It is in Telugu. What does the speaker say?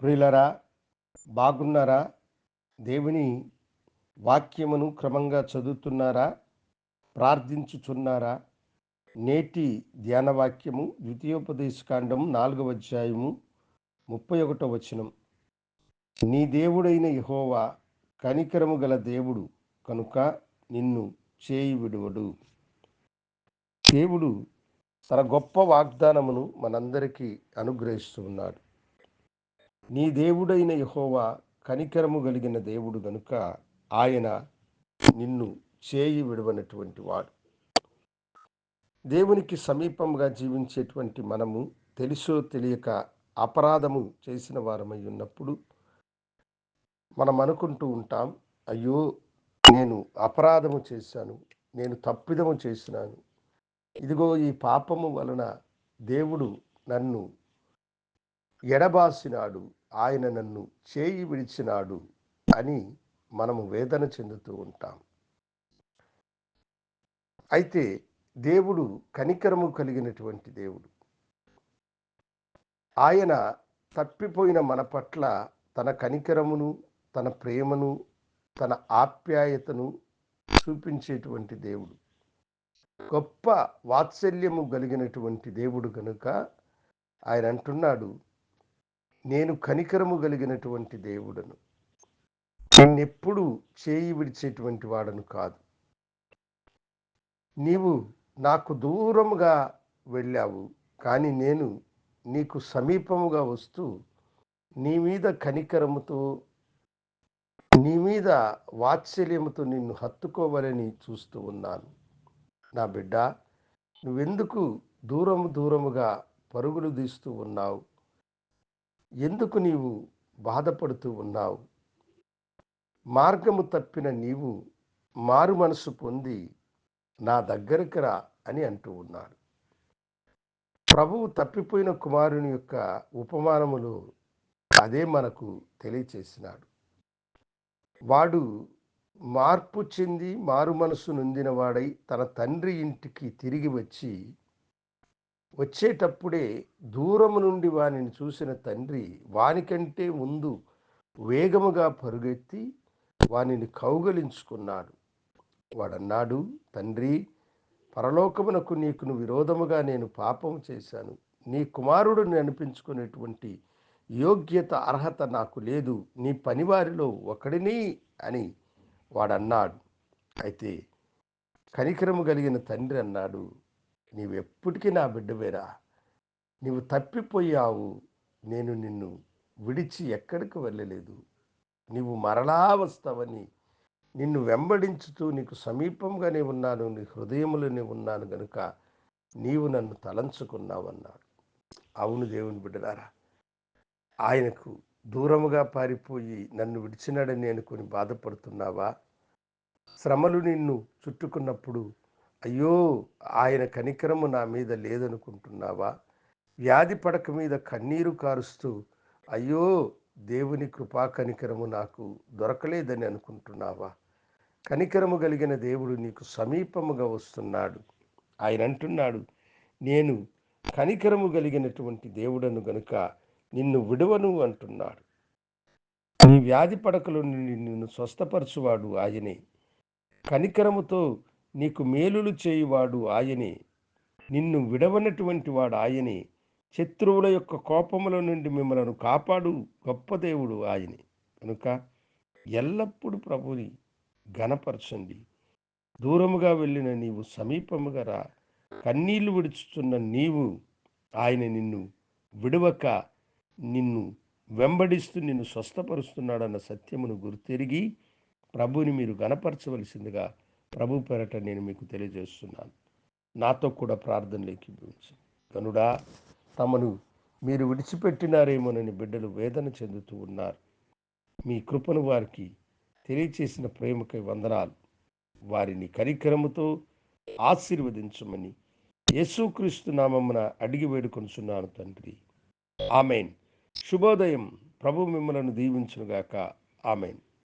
ప్రియులరా బాగున్నారా? దేవుని వాక్యమును క్రమంగా చదువుతున్నారా? ప్రార్థించుచున్నారా? నేటి ధ్యాన వాక్యము ద్వితీయోపదేశకాండం నాలుగవ అధ్యాయము ముప్పై ఒకటో వచనం. నీ దేవుడైన యహోవా కనికరము గల దేవుడు కనుక నిన్ను చేయి విడువడు దేవుడు తన గొప్ప వాగ్దానమును మనందరికీ అనుగ్రహిస్తున్నాడు నీ దేవుడైన యహోవా కనికరము కలిగిన దేవుడు గనుక ఆయన నిన్ను చేయి విడవనటువంటి వాడు. దేవునికి సమీపంగా జీవించేటువంటి మనము తెలుసో తెలియక అపరాధము చేసిన వారమై ఉన్నప్పుడు మనం అనుకుంటూ ఉంటాం అయ్యో నేను అపరాధము చేశాను నేను తప్పిదము చేసినాను. ఇదిగో ఈ పాపము వలన దేవుడు నన్ను ఎడబాసినాడు ఆయన నన్ను చేయి విడిచినాడు అని మనము వేదన చెందుతూ ఉంటాం. అయితే దేవుడు కనికరము కలిగినటువంటి దేవుడు. ఆయన తప్పిపోయిన మన పట్ల తన కనికరమును తన ప్రేమను తన ఆప్యాయతను చూపించేటువంటి దేవుడు. గొప్ప వాత్సల్యము కలిగినటువంటి దేవుడు కనుక ఆయన అంటున్నాడు నేను కనికరము కలిగినటువంటి దేవుడను. నిన్నెప్పుడు చేయి విడిచేటువంటి వాడను కాదు. నీవు నాకు దూరముగా వెళ్ళావు కానీ నేను నీకు సమీపముగా వస్తూ నీ మీద కనికరముతో నీ మీద వాత్సల్యముతో నిన్ను హత్తుకోవాలని చూస్తూ ఉన్నాను. నా బిడ్డ నువ్వెందుకు దూరము దూరముగా పరుగులు తీస్తూ ఉన్నావు? ఎందుకు నీవు బాధపడుతూ ఉన్నావు? మార్గము తప్పిన నీవు మారు మనసు పొంది నా దగ్గరకు రా అని అంటూ ఉన్నాడు ప్రభువు తప్పిపోయిన కుమారుని యొక్క ఉపమానములు అదే మనకు తెలియచేసినాడు. వాడు మార్పు చెంది మారు మనసు నొందినవాడై తన తండ్రి ఇంటికి తిరిగి వచ్చి వచ్చేటప్పుడే దూరము నుండి వానిని చూసిన తండ్రి వానికంటే ముందు వేగముగా పరుగెత్తి వానిని కౌగలించుకున్నాడు. వాడన్నాడు తండ్రి పరలోకమునకు నీకును విరోధముగా నేను పాపం చేశాను. నీ కుమారుడిని అనిపించుకునేటువంటి యోగ్యత అర్హత నాకు లేదు. నీ పనివారిలో ఒకడిని అని వాడన్నాడు. అయితే కనికరము కలిగిన తండ్రి అన్నాడు నీవెప్పటికీ నా బిడ్డవేరా. నీవు తప్పిపోయావు. నేను నిన్ను విడిచి ఎక్కడికి వెళ్ళలేదు. నీవు మరలా వస్తావని నిన్ను వెంబడించుతూ నీకు సమీపంగానే ఉన్నాను. నీ హృదయములోనే ఉన్నాను గనుక నీవు నన్ను తలంచుకున్నావన్నాడు. అవును దేవుని బిడ్డలారా ఆయనకు దూరముగా పారిపోయి నన్ను విడిచినాడని అనుకుని బాధపడుతున్నావా? శ్రమలు నిన్ను చుట్టుకున్నప్పుడు అయ్యో! ఆయన కనికరము నా మీద లేదనుకుంటున్నావా? వ్యాధి పడక మీద కన్నీరు కారుస్తూ అయ్యో! దేవుని కృపా కనికరము నాకు దొరకలేదని అనుకుంటున్నావా? కనికరము కలిగిన దేవుడు నీకు సమీపముగా వస్తున్నాడు. ఆయన అంటున్నాడు నేను కనికరము కలిగినటువంటి దేవుడను గనుక నిన్ను విడవను అంటున్నాడు. నీ వ్యాధి పడకలు నిన్ను స్వస్థపరచువాడు ఆయనే. కనికరముతో నీకు మేలులు చేయువాడు ఆయనే. నిన్ను విడవనటువంటి వాడు ఆయనే. శత్రువుల యొక్క కోపముల నుండి మిమ్మలను కాపాడు గొప్ప దేవుడు ఆయనే. కనుక ఎల్లప్పుడూ ప్రభుని ఘనపరచండి. దూరముగా వెళ్ళిన నీవు సమీపముగా రా. కన్నీళ్ళు విడుచుతున్న నీవు ఆయన నిన్ను విడవక నిన్ను వెంబడిస్తూ నిన్ను స్వస్థపరుస్తున్నాడన్న సత్యమును గుర్తెరిగి ప్రభుని మీరు గనపరచవలసిందిగా ప్రభు పెరట నేను మీకు తెలియజేస్తున్నాను. నాతో కూడా ప్రార్థనలోకి కనుడా తమను మీరు విడిచిపెట్టినారేమోనని బిడ్డలు వేదన చెందుతూ ఉన్నారు. మీ కృపను వారికి తెలియచేసిన ప్రేమకై వందనాలు. వారిని కరికరముతో ఆశీర్వదించమని యేసుక్రీస్తు నామమున అడిగి వేడుకొనుచున్నాను తండ్రి. ఆమెన్. శుభోదయం. ప్రభు మిమ్మలను దీవించునుగాక. ఆమెన్.